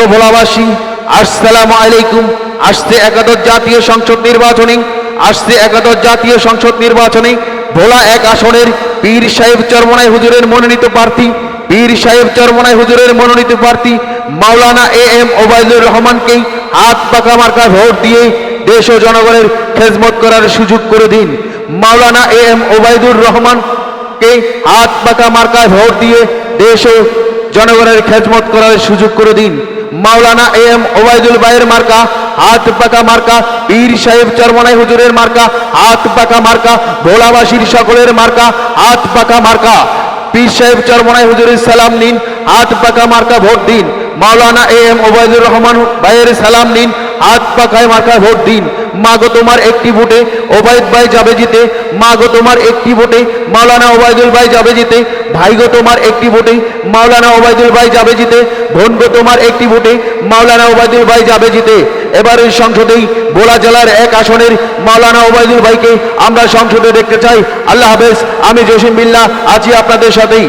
প্রিয় ভোলাবাসী, আসসালামু আলাইকুম। আসছে একাদশ জাতীয় সংসদ নির্বাচনে, আসছে একাদশ জাতীয় সংসদ নির্বাচনে ভোলা এক আসনের পীর সাহেব চরমনাই হুজুরের মনোনীত প্রার্থী, পীর সাহেব চরমনাই হুজুরের মনোনীত প্রার্থী মাওলানা এ এম ওবায়দুর রহমানকে হাত পাকা মার্কা ভোট দিয়ে দেশ ও জনগণের খেজমত করার সুযোগ করে দিন। মাওলানা এ এম ওবায়দুর রহমানকে হাত পাকা মার্কায় ভোট দিয়ে দেশ ও জনগণের খেজমত করার সুযোগ করে দিন। মাওলানা এ এম ওবায়দুল বাইয়ের মার্কা, হাত পাকা মার্কা, পীর সাহেব চরমনাই হুজুরের মার্কা, হাত পাকা মার্কা, ভোলাবাসীর সকলের মার্কা, হাত পাকা মার্কা। পীর সাহেব চরমনাই হুজুরের সালাম নিন, হাত পাকা মার্কা ভোট দিন। মাওলানা এ এম ওবায়দুর রহমান ভাইয়ের সালাম নিন হাত পাকায় মার্কায় ভোট দিন। মাগো তোমার একটি ভোটে ওবায়দ ভাই যাবে জিতে। মাগো তোমার একটি ভোটে মাওলানা ওবায়দুল ভাই যাবে জিতে। ভাইগো তোমার একটি ভোটে মাওলানা ওবায়দুল ভাই যাবে জিতে। বোনগো তোমার একটি ভোটে মাওলানা ওবায়দুল ভাই যাবে জিতে। এবারের সংসদেই বোলা জেলার এক আসনের মাওলানা ওবায়দুল ভাইকে আমরা সংসদে দেখতে চাই। আল্লাহ হাফেজ, আমি জসিম বিল্লাহ, আছি আপনাদের সাথেই।